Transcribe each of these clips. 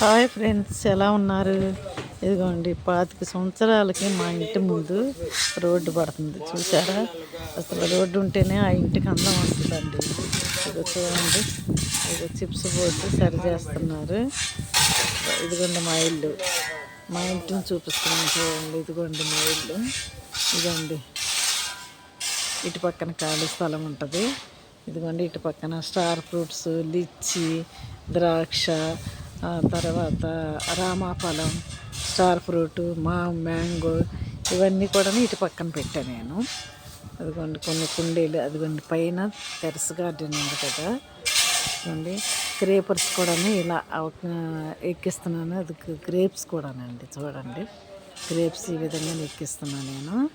Hi friends ఎలా ఉన్నారు? ఇదిగోండి పాతిక సంవత్సరాలకి మా ఇంటి ముందు రోడ్డు పడుతుంది. చూసారా అసలు రోడ్డు ఉంటేనే ఆ ఇంటికి అందం వస్తుందండి. ఇదిగో చూడండి ఇదిగో చిప్స్ బోర్డు సరి చేస్తున్నారు. ఇదిగోండి మా ఇల్లు. మా ఇంటిని చూపిస్తున్నాను చూడండి ఇదిగోండి మా ఇల్లు. ఇదిగోండి ఇటు పక్కన ఖాళీ స్థలం ఉంటుంది. ఇదిగోండి ఇటు పక్కన స్టార్ ఫ్రూట్స్ లిచ్చి ద్రాక్ష తర్వాత రామాఫలం స్టార్ ఫ్రూట్ మా మ్యాంగో ఇవన్నీ కూడా ఇటు పక్కన పెట్టాను నేను. అదిగోండి కొన్ని కుండీలు అదిగోండి పైన టెరస్ గార్డెన్ ఉంది కదా. ఇదిగోండి క్రేపర్స్ కూడా ఇలా ఎక్కిస్తున్నాను. అది గ్రేప్స్ కూడానండి చూడండి. గ్రేప్స్ ఈ విధంగా ఎక్కిస్తున్నాను నేను.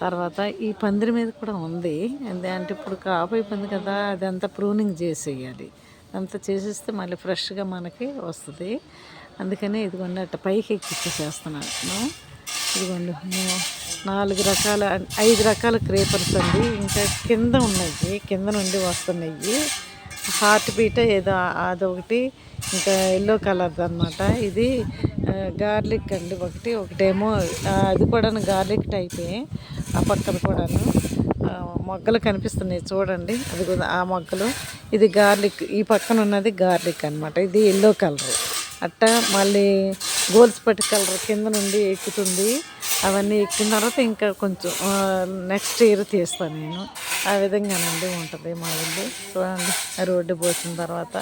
తర్వాత ఈ పందిరి మీద కూడా ఉంది. ఏంది అంటే ఇప్పుడు కాపు అయిపోయింది కదా అదంతా ప్రూనింగ్ చేసేయాలి. అంతా చేసేస్తే మళ్ళీ ఫ్రెష్గా మనకి వస్తుంది. అందుకనే ఇదిగోండి అట్ట పైకి ఎక్కిచ్చేసేస్తున్నాను. ఇదిగోండి నాలుగు రకాల ఐదు రకాల క్రేపర్స్ అండి. ఇంకా కింద ఉన్నాయి కింద నుండి వస్తున్నాయి. హార్ట్ బీట్ ఏదో అదొకటి ఇంకా ఎల్లో కలర్ది అనమాట ఇది గార్లిక్ అండి ఒకటి ఒకటేమో అది కూడా గార్లిక్ టైపే ఆ పక్కన కూడాను. మొగ్గలు కనిపిస్తున్నాయి చూడండి. అది కూడా ఆ మొగ్గలు. ఇది గార్లిక్ ఈ పక్కన ఉన్నది గార్లిక్ అనమాట ఇది ఎల్లో కలర్. అట్ట మళ్ళీ గోల్స్ పట్టి కలర్ కింద నుండి ఎక్కుతుంది. అవన్నీ ఎక్కిన తర్వాత ఇంకా కొంచెం నెక్స్ట్ ఇయర్ తీస్తాను నేను. ఆ విధంగానండి ఉంటుంది మా ఇల్లు. చూడండి రోడ్డు పోసిన తర్వాత.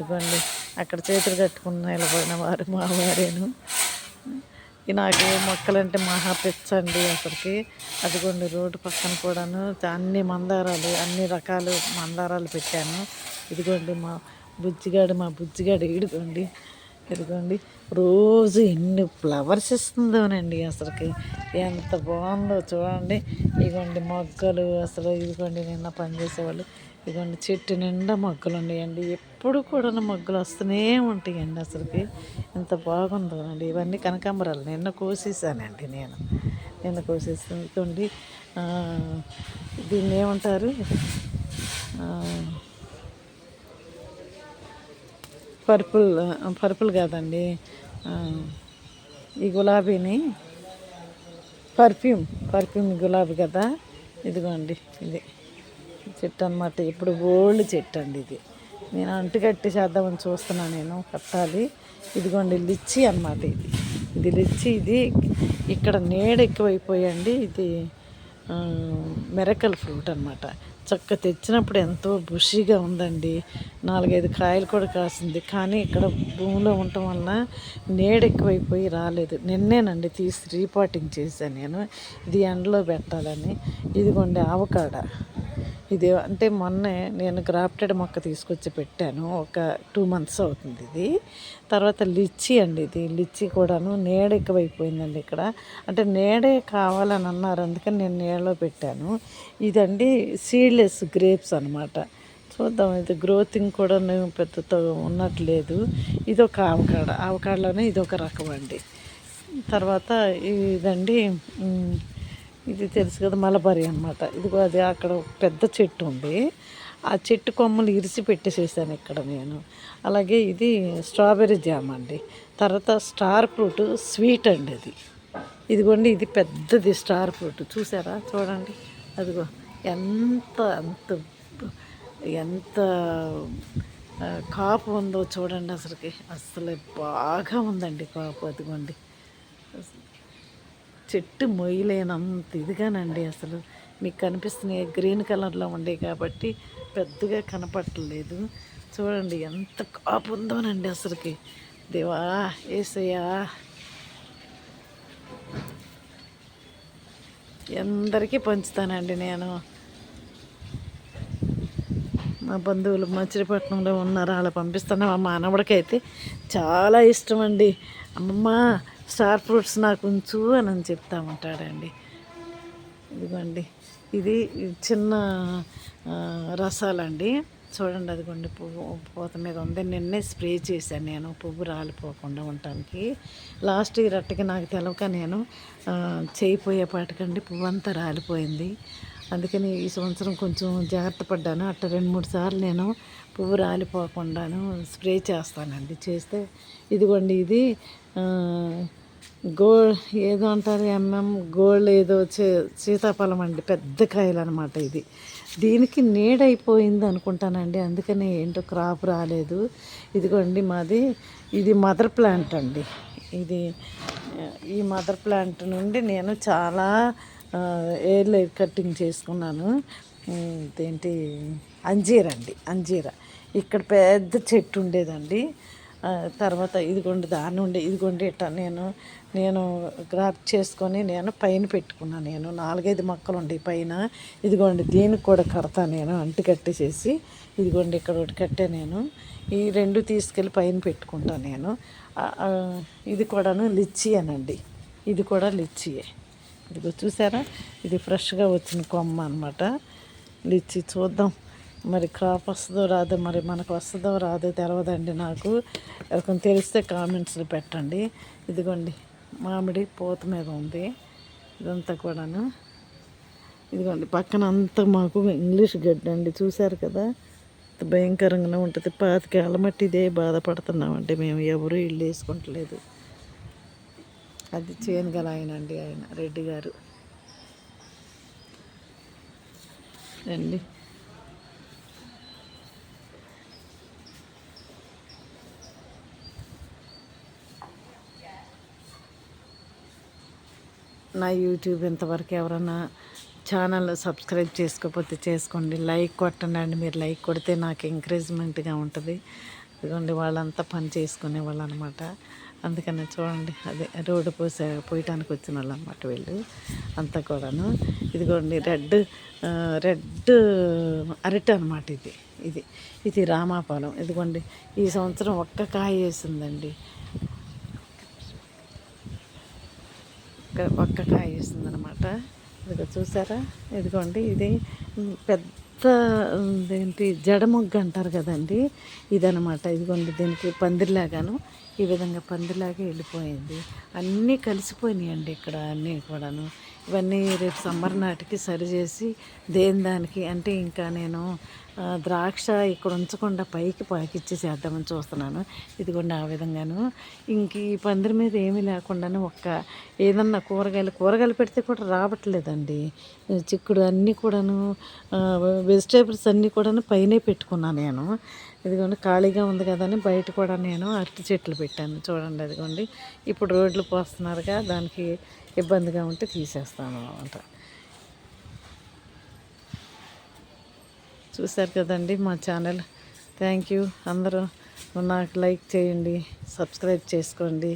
ఇదిగోండి అక్కడ చేతులు కట్టుకున్న నిలబడిన వారు మా వారేను. ఈ నాకు మొక్కలంటే మహా పిచ్చండి అసలుకి అదిగోండి రోడ్డు పక్కన కూడాను అన్ని మందారాలు అన్ని రకాలు మందారాలు పెట్టాను. ఇదిగోండి మా బుజ్జిగాడు మా బుజ్జిగాడు ఇదిగోండి ఇదిగోండి. రోజు ఎన్ని ఫ్లవర్స్ ఇస్తుందోనండి అసలుకి. ఎంత బాగుందో చూడండి. ఇదిగోండి మొగ్గలు అసలు ఇదిగోండి నిన్న పనిచేసేవాళ్ళు. ఇదిగోండి చెట్టు నిండా మొగ్గలు ఉన్నాయండి. ఎప్పుడు కూడా మొగ్గలు వస్తూనే ఉంటాయండి అసలుకి. ఎంత బాగుందోనండి ఇవన్నీ కనకాంబరాలు. నిన్న కోసేసానండి నేను. నిన్న కోసేస్తుంది దీన్ని ఏమంటారు? పర్పుల్ పర్పుల్ కాదండి. ఈ గులాబీని పర్ఫ్యూమ్ పర్ఫ్యూమ్ గులాబీ కదా. ఇదిగోండి ఇది. చెట్టు అనమాట ఇప్పుడు ఓల్డ్ చెట్టు అండి ఇది. నేను అంటుకట్టి చేద్దామని చూస్తున్నాను నేను. కట్టాలి. ఇదిగోండి లిచ్చి అనమాట ఇది. ఇది లిచ్చి ఇది ఇక్కడ నీడ ఎక్కువైపోయండి. ఇది మెరకల్ ఫ్రూట్ అనమాట చక్క తెచ్చినప్పుడు ఎంతో బుషిగా ఉందండి. నాలుగైదు కాయలు కూడా కాసింది. కానీ ఇక్కడ భూమిలో ఉండటం వలన నీడ ఎక్కువైపోయి రాలేదు. నిన్నేనండి తీసి రీపాటింగ్ చేశాను నేను. ఇది ఎండలో పెట్టాలని. ఇదిగోండి ఆవకాడ. ఇది అంటే మొన్నే నేను గ్రాఫ్టెడ్ మొక్క తీసుకొచ్చి పెట్టాను. ఒక టూ మంత్స్ అవుతుంది ఇది. తర్వాత లిచ్చి అండి ఇది. లిచ్చి కూడాను నీడ ఎక్కువైపోయిందండి ఇక్కడ. అంటే నీడే కావాలని అన్నారు. అందుకని నేను నీడలో పెట్టాను. ఇదండి సీడ్లెస్ గ్రేప్స్ అనమాట చూద్దాం ఇది గ్రోతింగ్ కూడా పెద్దతో ఉన్నట్లేదు. ఇది ఒక ఆవకాడ. ఆవకాడలోనే ఇది ఒక రకం అండి. తర్వాత ఇదండి ఇది తెలుసు కదా మలబరి అనమాట ఇదిగో అది అక్కడ పెద్ద చెట్టు ఉంది. ఆ చెట్టు కొమ్మలు ఇరిసి పెట్టేసేసాను ఇక్కడ నేను. అలాగే ఇది స్ట్రాబెర్రీ జామ్ అండి. తర్వాత స్టార్ ఫ్రూట్ స్వీట్ అండి అది. ఇదిగోండి ఇది పెద్దది స్టార్ ఫ్రూట్. చూసారా? చూడండి. అదిగో ఎంత అంత ఎంత కాపు ఉందో చూడండి అసలుకి. అసలు బాగా ఉందండి కాపు అదిగోండి. చెట్టు మొయ్యలేనంత ఇదిగానండి అసలు. మీకు కనిపిస్తున్నాయి గ్రీన్ కలర్లో ఉండే కాబట్టి పెద్దగా కనపట్టలేదు చూడండి ఎంత కాపు ఉందోనండి అసలుకి. దేవా ఏసయ్యా. అందరికీ పంచుతానండి నేను. మా బంధువులు మచిలీపట్నంలో ఉన్నారు అలా పంపిస్తాను. మా మానవుడికైతే చాలా ఇష్టం అండి అమ్మమ్మ స్టార్ ఫ్రూట్స్ నాకు ఉంచు అని అని చెప్తా ఉంటాడండి. ఇదిగోండి. ఇది చిన్న రసాలండి. చూడండి అదిగోండి పువ్వు పూత మీద ఉంది. నిన్నే స్ప్రే చేశాను నేను. పువ్వు రాలిపోకుండా ఉండటానికి. లాస్ట్ ఇయర్ అట్టకి నాకు తెలవక నేను చేయిపోయే చేయిపోయేపాటికండి పువ్వు అంతా రాలిపోయింది. అందుకని ఈ సంవత్సరం కొంచెం జాగ్రత్త పడ్డాను. అట్ట రెండు మూడు సార్లు నేను పువ్వు రాలిపోకుండాను స్ప్రే చేస్తానండి. చేస్తే ఇదిగోండి ఇది గోల్డ్ ఏదో అంటారు ఎంఎం గోల్డ్ ఏదో చే- సీతాఫలం అండి పెద్ద కాయలు అనమాట ఇది. దీనికి నీడైపోయింది అనుకుంటానండి అందుకని ఏంటో క్రాప్ రాలేదు. ఇదిగోండి మాది ఇది మదర్ ప్లాంట్ అండి. ఇది ఈ మదర్ ప్లాంట్ నుండి నేను చాలా ఎయిర్ లైట్ కటింగ్ చేసుకున్నాను. ఇదేంటి అంజీర అండి అంజీర. ఇక్కడ పెద్ద చెట్టు ఉండేదండి. తర్వాత ఇదిగోండి దాని నుండి ఇదిగోండి ఇట్ట నేను నేను గ్రాప్ చేసుకొని నేను పైన పెట్టుకున్నాను నేను. నాలుగైదు మొక్కలు ఉండే పైన. ఇదిగోండి దీనికి కూడా కడతా నేను అంటు కట్టేసేసి. ఇదిగోండి ఇక్కడ ఒకటి కట్టే నేను. ఈ రెండు తీసుకెళ్ళి పైన పెట్టుకుంటాను నేను. ఇది కూడాను లిచ్చి అనండి. ఇది కూడా లిచ్చియే. ఇదిగో చూసారా? ఇది ఫ్రెష్గా వచ్చిన కొమ్మ అనమాట లిచ్చి చూద్దాం. మరి క్రాప్ వస్తుందో రాదో మరి మనకు వస్తుందో రాదో తెలవదండి నాకు. కొంచెం తెలిస్తే కామెంట్స్లో పెట్టండి. ఇదిగోండి మామిడి పూత మీద ఉంది. ఇదంతా కూడాను. ఇదిగోండి పక్కన అంతా మాకు ఇంగ్లీష్ గడ్డి అండి. చూశారు కదా? భయంకరంగానే ఉంటుంది. పాతికేళ్ళ మట్టి ఇదే బాధపడుతున్నామండి మేము. ఎవరు ఇల్లు వేసుకుంటలేదు. అది చేను గల ఆయన అండి ఆయన రెడ్డి గారు. రండి. నా యూట్యూబ్ ఇంతవరకు ఎవరైనా ఛానల్ సబ్స్క్రైబ్ చేసుకోకపోతే చేసుకోండి. లైక్ కొట్టండి మీరు లైక్ కొడితే నాకు ఎంకరేజ్మెంట్గా ఉంటుంది. ఇదిగోండి వాళ్ళంతా పని చేసుకునే వాళ్ళు అనమాట అందుకని చూడండి అదే రోడ్డు పోసే పోయటానికి వచ్చిన వాళ్ళు అనమాట వీళ్ళు. అంతా కూడాను. ఇదిగోండి రెడ్ రెడ్ అరటి అనమాట ఇది. ఇది ఇది రామాపాలెం. ఇదిగోండి ఈ సంవత్సరం ఒక్క కాయ వేసిందండి. ఒక్క ఒక్క కాయ వేసింది అనమాట ఇదిగో చూసారా? ఇదిగోండి ఇది పెద్ద ఏంటి ఏంటి జడమొగ్గ అంటారు కదండి ఇదనమాట. ఇదిగోండి దీనికి పందిరిలాగాను ఈ విధంగా పందిరిలాగా వెళ్ళిపోయింది. అన్నీ కలిసిపోయినాయండి ఇక్కడ అన్నీ కూడాను. ఇవన్నీ రేపు సమ్మర్ నాటికి సరిచేసి దేని దానికి అంటే ఇంకా నేను ద్రాక్ష ఇక్కడ ఉంచకుండా పైకి పాకిచ్చేసేద్దామని చూస్తున్నాను. ఇదిగోండి ఆ విధంగాను. ఇంక ఈ పందిరి మీద ఏమీ లేకుండానే ఒక్క ఏదన్నా కూరగాయలు కూరగాయలు పెడితే కూడా రావట్లేదండి. చిక్కుడు అన్నీ కూడాను వెజిటేబుల్స్ అన్నీ కూడాను పైనే పెట్టుకున్నాను నేను. ఇదిగోండి ఖాళీగా ఉంది కదా అని బయట కూడా నేను అరటి చెట్లు పెట్టాను. చూడండి అదిగోండి. ఇప్పుడు రోడ్లు పోస్తున్నారుగా దానికి ఇబ్బందిగా ఉంటే తీసేస్తాను అనమాట చూశారు కదండి మా ఛానల్. థ్యాంక్ యూ అందరూ నాకు లైక్ చేయండి సబ్స్క్రైబ్ చేసుకోండి.